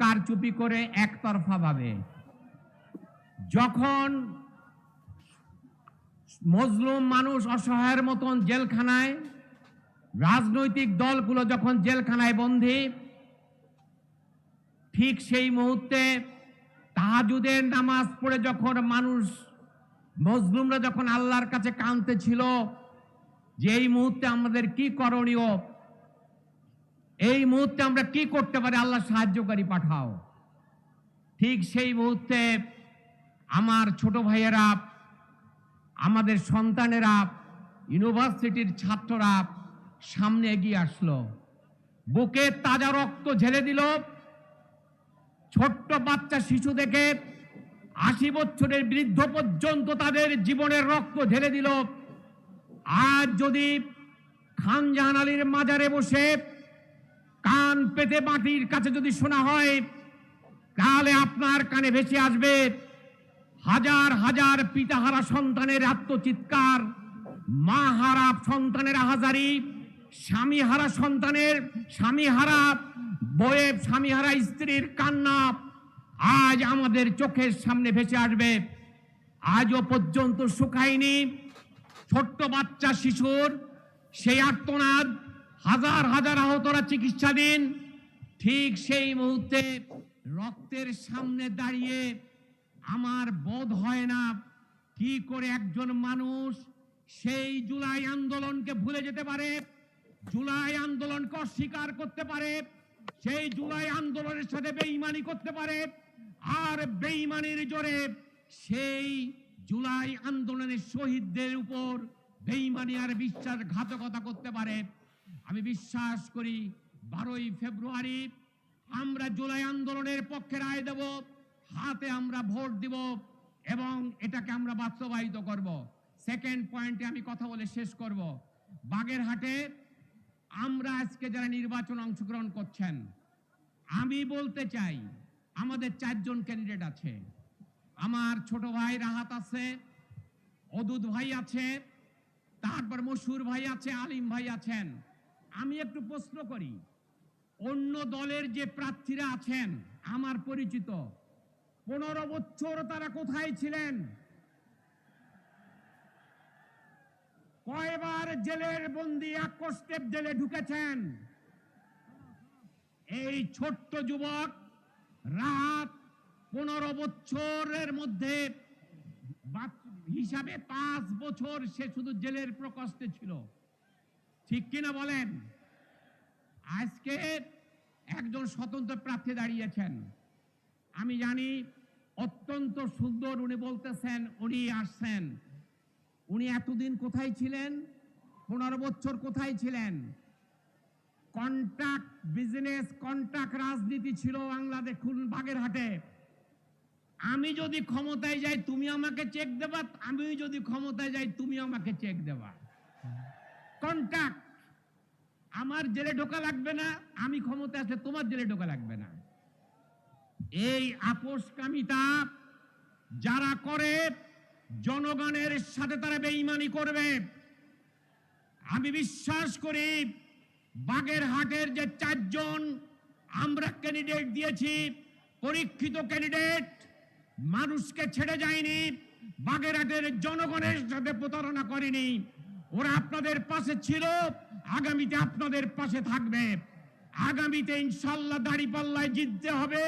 কারচুপি করে একতরফা ভাবে। যখন মজলুম মানুষ অসহায়ের মতন জেলখানায়, রাজনৈতিক দলগুলো যখন জেলখানায় বন্দী, ঠিক সেই মুহূর্তে তাহাজুদের নামাজ পড়ে যখন মানুষ, মজলুমরা যখন আল্লাহর কাছে কাঁদতে ছিল যে এই মুহূর্তে আমাদের কি করণীয় এই মুহূর্তে আমরা কি করতে পারি? আল্লাহ সাহায্যকারী পাঠাও। ঠিক সেই মুহূর্তে আমার ছোট ভাইয়েরা, আমাদের সন্তানেরা, ইউনিভার্সিটির ছাত্ররা সামনে এগিয়ে আসলো। বুকে তাজা রক্ত ঝেলে দিল। ছোট্ট বাচ্চা শিশু থেকে আশি বছরের বৃদ্ধ পর্যন্ত তাদের জীবনের রক্ত ঢেলে দিল। আজ যদি খান জাহান আলীর মাজারে বসে কান পেতে মাটির কাছে যদি শোনা হয়, তাহলে আপনার কানে ভেসে আসবে, হাজার হাজার পিতাহারা সন্তানের আত্মচিৎকার মা হারা সন্তানের আহাজারি স্বামী হারা সন্তানের স্বামী হারা বয়ে স্বামী হারা স্ত্রীর কান্না আজ আমাদের চোখের সামনে ভেসে আসবে। আজও পর্যন্ত শুকায়নি ছোট্ট বাচ্চা শিশুর সেই আর্তনাদ হাজার হাজার আহতরা চিকিৎসাধীন, ঠিক সেই মুহূর্তে রক্তের সামনে দাঁড়িয়ে আমার বোধ হয় না কি করে একজন মানুষ সেই জুলাই আন্দোলনকে ভুলে যেতে পারে, জুলাই আন্দোলনকে অস্বীকার করতে পারে, সেই জুলাই আন্দোলনের সাথে বেঈমানি করতে পারে, আর বেঈমানির জোরে সেই জুলাই আন্দোলনের শহীদদের উপর বেঈমানি আর বিশ্বাসঘাতকতা করতে পারে। আমি বিশ্বাস করি বারোই ফেব্রুয়ারি আমরা জুলাই আন্দোলনের পক্ষে রায় দেব, হাতে আমরা ভোট দিব এবং এটাকে আমরা বাস্তবায়িত করব। সেকেন্ড পয়েন্টে আমি কথা বলে শেষ করব। বাগেরহাটে আমরা আজকে যারা নির্বাচন অংশগ্রহণ করছেন, আমি বলতে চাই, আমাদের চারজন ক্যান্ডিডেট আছে। আমার ছোট ভাই রাহাত আছে, অদুত ভাই আছে, তারপর মশুর ভাই আছে, আলিম ভাই আছেন। আমি একটু প্রশ্ন করি। অন্য দলের যে প্রার্থীরা আছেন, আমার পরিচিত, পনেরো বছর তারা কোথায় ছিলেন? কয়বার জেলের বন্দি আকস্টেপ জেলে ঢুকেছেন? এই ছোট্ট যুবক রাত পনেরো বছরের মধ্যে হিসাবে পাঁচ বছর সে শুধু জেলের প্রকোষ্ঠে ছিল। ঠিক কিনা বলেন? আজকে একজন স্বতন্ত্র প্রার্থী দাঁড়িয়েছেন। আমি জানি অত্যন্ত সুন্দর উনি বলতেছেন, উনি আসছেন। উনি এতদিন কোথায় ছিলেন? পনেরো বছর কোথায় ছিলেন? কন্ট্রাক্ট বিজনেস, কন্ট্রাক্ট রাজনীতি ছিল বাংলাদেশ খুলনা বাগেরহাটে। আমি যদি ক্ষমতায় যাই, তুমি আমাকে চেক দেবা? আমি যদি ক্ষমতায় যাই তুমি আমাকে চেক দেবা। কন্ট্রাক্ট আমার জেলে ঢোকা লাগবে না, আমি ক্ষমতায় আসলে তোমার জেলে ঢোকা লাগবে না। এই আপোষকামিতা যারা করে, জনগণের সাথে তারা বেঈমানি করবে। আমি বিশ্বাস করি, বাগেরহাটের যে চারজন আমরা ক্যান্ডিডেট দিয়েছি, পরীক্ষিত ক্যান্ডিডেট মানুষকে ছেড়ে যায়নি, বাগেরহাটের জনগণের সাথে প্রতারণা করেনি। ওরা আপনাদের পাশে ছিল, আগামীতে আপনাদের পাশে থাকবে। আগামীতে ইনশাল্লাহ দাড়িপাল্লায় জিততে হবে,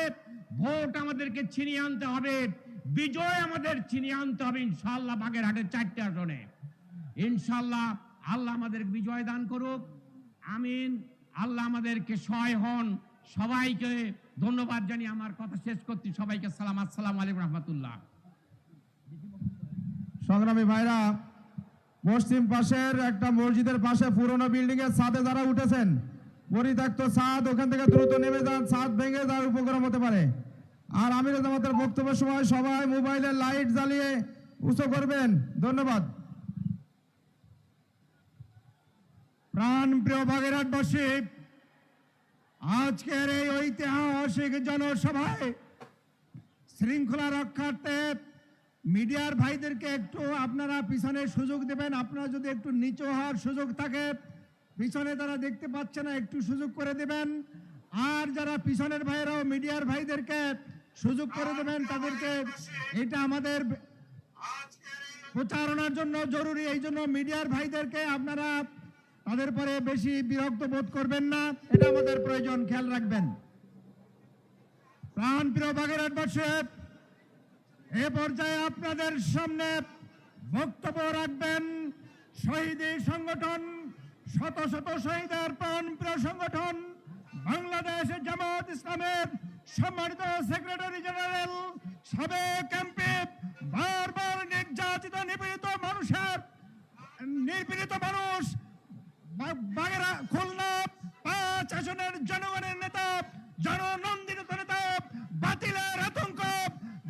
ভোট আমাদেরকে ছিনিয়ে আনতে হবে, বিজয় আমাদের ছিনিয়ে আনতে হবে ইনশাল্লাহ বাগেরহাটের চারটে আসনে। ইনশাল্লাহ আল্লাহ আমাদের বিজয় দান করুক। আমিন। আল্লাহ আমাদেরকে সহায় হন। সবাইকে ধন্যবাদ জানিয়ে আমার কথা শেষ করছি। সবাইকে সালাম। আসসালাম আলাইকুম রহমতুল্লাহ। সংগ্রামী ভাইরা পশ্চিম পাশের একটা মসজিদের পাশে পুরনো বিল্ডিং এর ছাদে যারা উঠেছেন, পরিত্যক্ত ছাদ, ওখান থেকে দ্রুত নেমে যান, ছাদ ভেঙে যাওয়ার উপক্রম হতে পারে। আর আমির জামাতের বক্তব্যের সময় সবাই মোবাইলের লাইট জ্বালিয়ে উঁচু করবেন। ধন্যবাদ। প্রাণ প্রিয় বাগেরহাটবাসী আজকের এই ঐতিহাসিক জনসভায় শৃঙ্খলা রক্ষার্থে মিডিয়ার ভাইদেরকে একটু আপনারা পিছনে সুযোগ দেবেন। আপনারা যদি একটু নিচু হওয়ার সুযোগ থাকে, পিছনে তারা দেখতে পাচ্ছে না, একটু সুযোগ করে দেবেন। আর যারা পিছনের ভাইরাও মিডিয়ার ভাইদেরকে সুযোগ করে দেবেন, তাদেরকে এটা আমাদের প্রচারণার জন্য জরুরি। এই জন্য মিডিয়ার ভাইদেরকে আপনারা তাদের পরে বেশি বিরক্ত বোধ করবেন না, এটা আমাদের প্রয়োজন। খেয়াল রাখবেন। প্রাণ প্রিয় বাগেরহাটবাসী এ পর্যায়ে আপনাদের সামনে বক্তব্য রাখবেন শহীদ সংগঠন, শত শত শহীদের প্রাণ প্রিয় সংগঠন, বাংলাদেশ জামাত ইসলামের সম্মানিত সেক্রেটারি জেনারেল, সাবেক এমপি, বারবার নির্যাতিত, নিপীড়িত মানুষের, নিপীড়িত মানুষ বাগেরা, খুলনা পাঁচ আসনের জনগণের নেতা জননন্দিত নেতা বাতিলের আতঙ্ক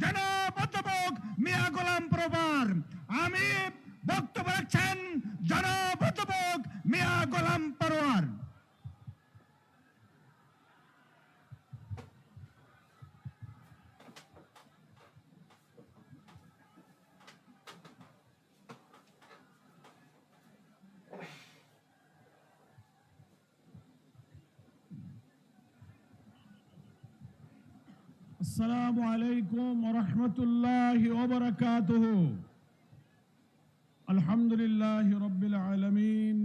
জনাব অধ্যাপক মিয়া গোলাম প্রবার আমি বক্তব্য রাখছেন জনাব অধ্যাপক মিয়া গোলাম পরোয়ার আসসালামু আলাইকুম রহমতুল্লাহ ওবরাকাত আলহামদুলিল্লাহ রবিল আলমিন।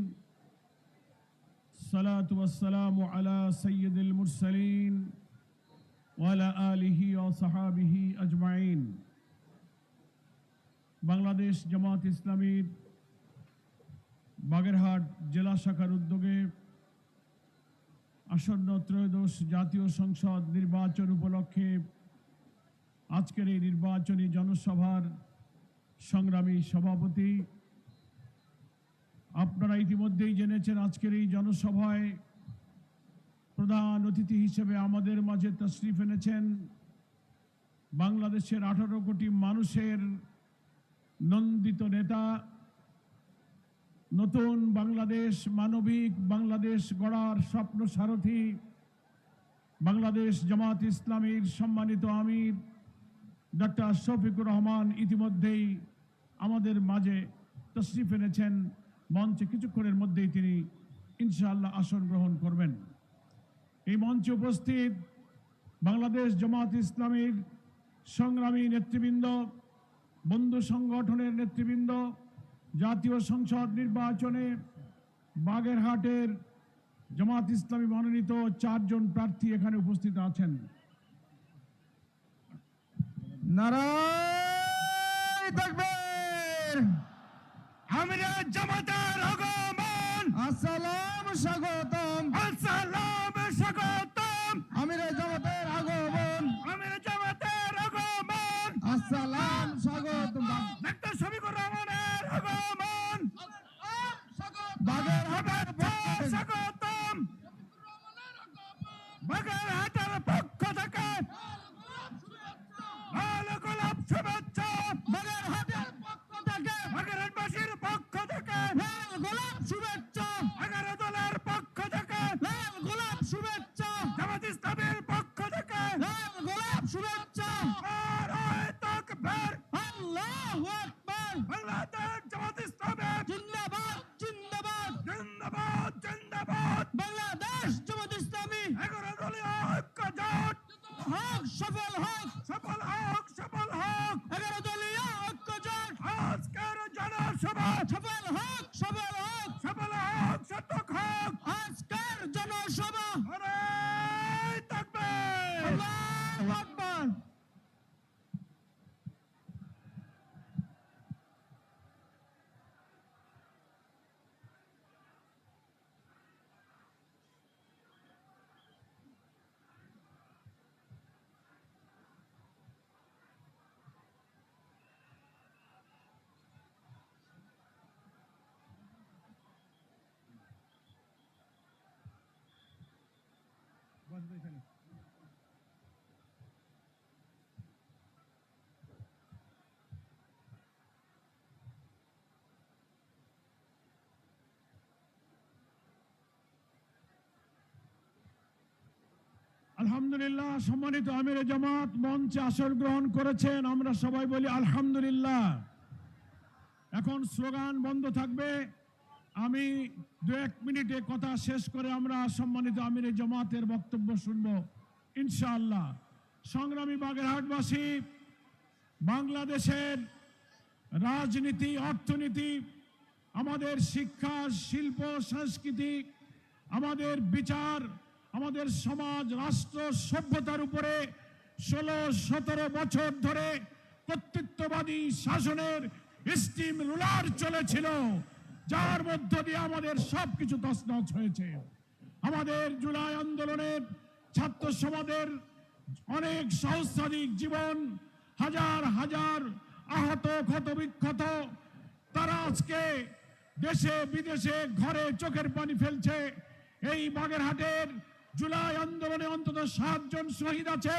সালাত আলা সৈয়দুল মুরসালিন ওয়ালা আলিহি ও সাহাবিহি আজমাইন। বাংলাদেশ জামাত ইসলামীর বাগেরহাট জেলা শাখার উদ্যোগে আসন্ন ত্রয়োদশ জাতীয় সংসদ নির্বাচন উপলক্ষে আজকের এই নির্বাচনী জনসভার সংগ্রামী সভাপতি, আপনারা ইতিমধ্যেই জেনেছেন আজকের এই জনসভায় প্রধান অতিথি হিসেবে আমাদের মাঝে তশরিফ এনেছেন বাংলাদেশের আঠারো কোটি মানুষের নন্দিত নেতা, নতুন বাংলাদেশ, মানবিক বাংলাদেশ গড়ার স্বপ্ন সারথী বাংলাদেশ জামাত ইসলামীর সম্মানিত আমির ডক্টর শফিকুর রহমান ইতিমধ্যেই আমাদের মাঝে তশরিফ এনেছেন। মঞ্চে কিছুক্ষণের মধ্যেই তিনি ইনশাআল্লাহ আসন গ্রহণ করবেন। এই মঞ্চে উপস্থিত বাংলাদেশ জামাত ইসলামীর সংগ্রামী নেতৃবৃন্দ, বন্ধু সংগঠনের নেতৃবৃন্দ, জাতীয় সংসদ নির্বাচনে বাগেরহাটের জামাত ইসলামী মনোনীত চারজন প্রার্থী এখানে উপস্থিত আছেন। নারায় তাকবীর। আমরা জামাতের আগমন। আসসালাম স্বাগতম আলহামদুলিল্লাহ, সম্মানিত আমির জামাত, মঞ্চে আসন গ্রহণ করেছেন। আমরা সবাই বলি আলহামদুলিল্লাহ। এখন স্লোগান বন্ধ থাকবে। আমি দু এক মিনিটে কথা শেষ করে আমরা সম্মানিত আমির জামাতের বক্তব্য শুনব। ইনশাআল্লাহ। সংগ্রামী বাগেরহাটবাসী, বাংলাদেশের রাজনীতি, অর্থনীতি, আমাদের শিক্ষা, শিল্প, সংস্কৃতি, আমাদের বিচার, আমাদের সমাজ, রাষ্ট্র সভ্যতার উপরে ষোলো, সতেরো বছর ধরে কর্তৃত্ববাদী শাসনের স্টিম রুলার চলেছিল। যার মধ্য দিয়ে আমাদের সবকিছু তছনছ হয়েছে। আমাদের জুলাই আন্দোলনের ছাত্র সমাজের অনেক সহস্রাধিক জীবন, হাজার হাজার আহত ক্ষত বিক্ষত তারা আজকে দেশে, বিদেশে, ঘরে চোখের পানি ফেলছে। এই বাগেরহাটের জুলাই আন্দোলনে অন্তত সাতজন শহীদ আছে।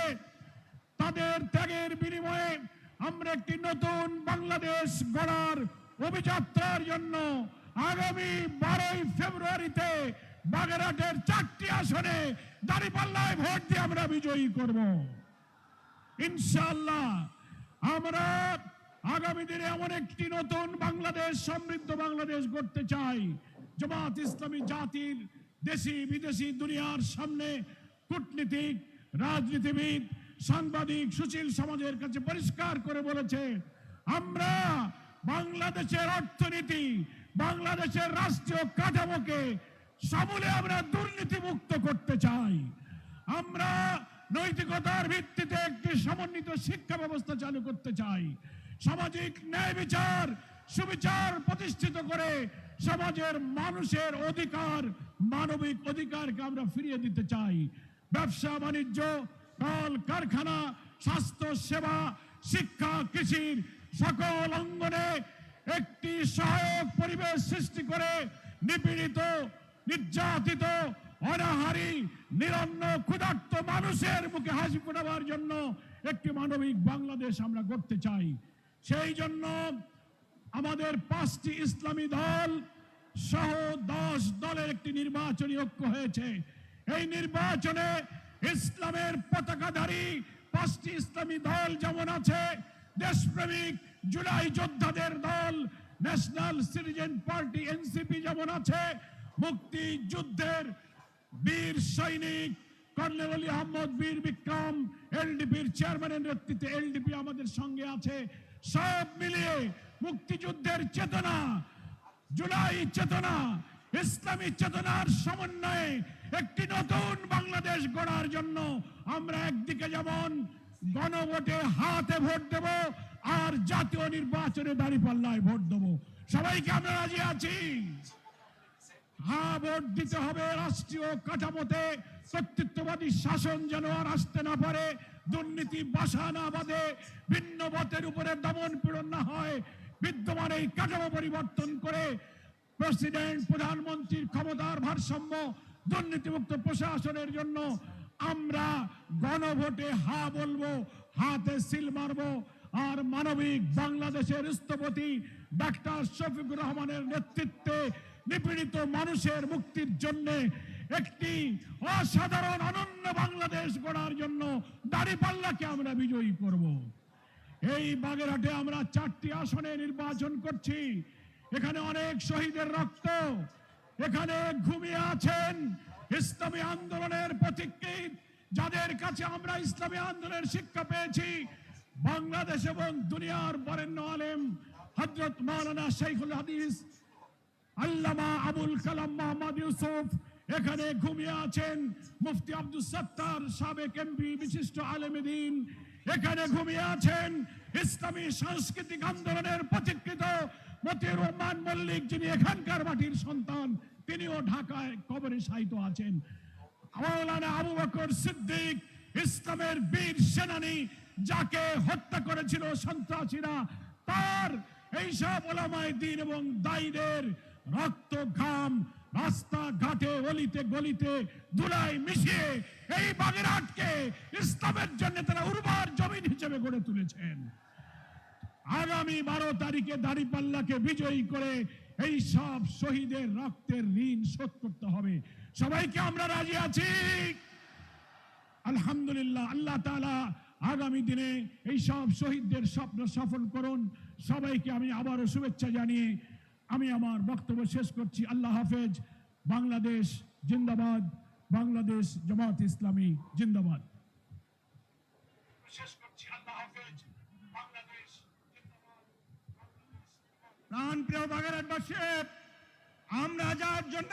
তাদের ত্যাগের বিনিময়ে আমরা একটি নতুন বাংলাদেশ গড়ার অভিযাত্রার জন্য আগামী বারোই ফেব্রুয়ারিতে বাগেরহাটের চারটি আসনে দাঁড়িপাল্লায় ভোট দিয়ে আমরা বিজয়ী করব। ইনশাল্লাহ আমরা আগামী দিনে এমন একটি নতুন বাংলাদেশ, সমৃদ্ধ বাংলাদেশ গড়তে চাই। জমাত ইসলামী জাতির দেশি, বিদেশি দুনিয়ার সামনে কূটনীতিক, রাজনীতিবিদ, সাংবাদিক সুশীল সমাজের কাছে পরিষ্কার করে বলেছে, আমরা বাংলাদেশের অর্থনীতি, বাংলাদেশের রাষ্ট্রীয় কাঠামোকে সমূলে আমরা দুর্নীতি মুক্ত করতে চাই। আমরা নৈতিকতার ভিত্তিতে একটি সমন্বিত শিক্ষা ব্যবস্থা চালু করতে চাই। সামাজিক ন্যায় বিচার, সুবিচার প্রতিষ্ঠিত করে সমাজের মানুষের অধিকার, মানবিক অধিকারকে আমরা ফিরিয়ে দিতে চাই। ব্যবসা, বাণিজ্য, কল, কারখানা, স্বাস্থ্য, সেবা, শিক্ষা, কৃষির সকল অঙ্গনে একটি সহায়ক পরিবেশ সৃষ্টি করে নিপীড়িত, নির্যাতিত, অনাহারি, নিরন্ন, ক্ষুধার্ত মানুষের মুখে হাসি ফোটাবার জন্য একটি মানবিক বাংলাদেশ আমরা গড়তে চাই। সেই জন্য আমাদের পাঁচটি ইসলামী দল সহ দশ দলের একটি নির্বাচনী ঐক্য হয়েছে। এই নির্বাচনে ইসলামের পতাকাধারী পাঁচটি ইসলামী দল যেমন আছে দেশপ্রেমিক জুলাই যোদ্ধাদের দল ন্যাশনাল সিটিজেন পার্টি এনসিপি যেমন আছে, মুক্তি যুদ্ধের বীর সৈনিক কর্নেল আলী আহমদ, বীর বিক্রম, এলডিপির চেয়ারম্যানের নেতৃত্বে এলডিপি আমাদের সঙ্গে আছে। সব মিলিয়ে মুক্তিযুদ্ধের চেতনা, জুলাই চেতনা, ইসলামী চেতনার সমন্বয়ে একটি নতুন বাংলাদেশ গড়ার জন্য আমরা একদিকে যেমন গণভোটে হাতে ভোট দেব, আর জাতীয় নির্বাচনে দাঁড়িপাল্লায় ভোট দেব। সবাইকে আমরা রাজি আছি? হ্যাঁ ভোট দিতে হবে রাষ্ট্রীয় কাঠামোতে। শাসন যেন আর আসতে না পারে, দুর্নীতি বাসা না বাঁধে, ভিন্ন মতের উপরে দমন পীড়ন না হয়। বিদ্যমান এই কাঠামো পরিবর্তন করে প্রেসিডেন্ট, প্রধানমন্ত্রীর ক্ষমতার ভারসাম্য, দুর্নীতিমুক্ত প্রশাসনের জন্য আমরা গণভোটে হা বলব, হাতে সিল মারবো। আর মানবিক বাংলাদেশের স্থপতি ডাক্তার শফিকুর রহমানের নেতৃত্বে নিপীড়িত মানুষের মুক্তির জন্য একটি অসাধারণ অনন্য বাংলাদেশ গড়ার জন্য দাড়িপাল্লাকে আমরা বিজয়ী করব। এই বাগেরহাটে আমরা চারটি আসনে নির্বাচন করছি। এখানে অনেক শহীদের রক্ত, এখানে ঘুমিয়ে আছেন ইসলামী আন্দোলনের প্রতীকীত যাদের কাছে আমরা ইসলামী আন্দোলনের শিক্ষা পেয়েছি, বাংলাদেশ এবং দুনিয়ার বরেণ্য আলেম হজরত মাওলানা শেখুল হাদিস, আল্লামা আবুল কালাম মোহাম্মদ ইউসুফ, এখানে ঘুমিয়ে আছেন মুফতি আব্দুল সত্তার, সাবেক এমপি, বিশিষ্ট আলেমদিন এখানে ঘুমিয়ে আছেন ইসলামী সাংস্কৃতিক আন্দোলনের প্রতিকৃত মতিউর রহমান মল্লিক, যিনি এখানকার মাটির সন্তান, তিনিও ঢাকায় কবরে সাহিত্য আছেন। মাওলানা আবু বকর সিদ্দিক, ইসলামের বীর যাকে হত্যা করেছিল সন্ত্রাসীরা, তার এইসব ওলামায় দিন এবং দায়ীদের রক্ত ঘাম রাস্তা ঘাটে, অলিতে গলিতে ধুলাই মিশিয়ে এই বাগেরহাটকে ইসলামের জন্য তারা উর্বর জমিন হিসেবে গড়ে তুলেছেন। আগামী বারো তারিখে দাড়িপাল্লাকে বিজয়ী করে এই সব শহীদের রক্তের ঋণ শোধ করতে হবে। সবাইকে আমরা রাজি আছি? আলহামদুলিল্লাহ, আল্লাহ তাআলা আগামী দিনে এই সব শহীদদের স্বপ্ন সফল করুন। সবাইকে আমি আবারও শুভেচ্ছা জানিয়ে আমি আমার বক্তব্য শেষ করছি। আল্লাহ হাফেজ, বাংলাদেশ জিন্দাবাদ, বাংলাদেশ জামাত ইসলামী জিন্দাবাদ শেষ করছি আল্লাহ হাফেজ বাংলাদেশ প্রাণ প্রিয় বাগেরহাটবাসী আমরা যার জন্য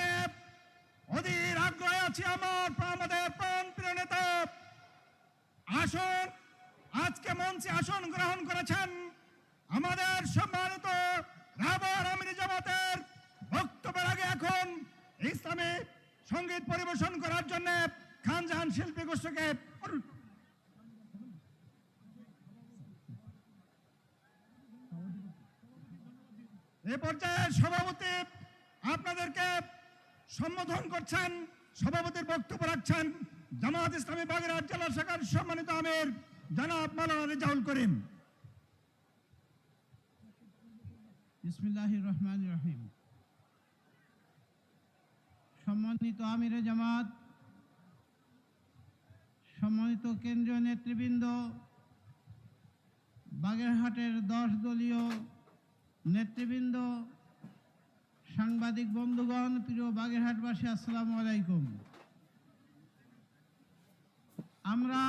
অধীর আগ্রহে আছি, আমার আমাদের প্রাণ প্রিয় নেতা, আসন, আজকে মঞ্চে আসন গ্রহণ করেছেন আমাদের সম্মানিত রাবার আমির জামাতের বক্তব্যের আগে এখন ইসলামী সংগীত পরিবেশন করার জন্য খানজাহান শিল্পী গোষ্ঠীকে এ পর্যায়ে সভাপতি আপনাদেরকে সম্বোধন করছেন, সভাপতির বক্তব্য রাখছেন জামাত ইসলামী বাগেরহাট জেলা শাখার সম্মানিত আমির জনাব মালানা রেজাউল করিম। রহিম। সম্মানিত আমিরে জামাত, সম্মানিত কেন্দ্রীয় নেতৃবৃন্দ, বাগেরহাটের দশ দলীয় নেতৃবৃন্দ সাংবাদিক বন্ধুগণ প্রিয় বাগেরহাটবাসী আসসালামু আলাইকুম। আমরা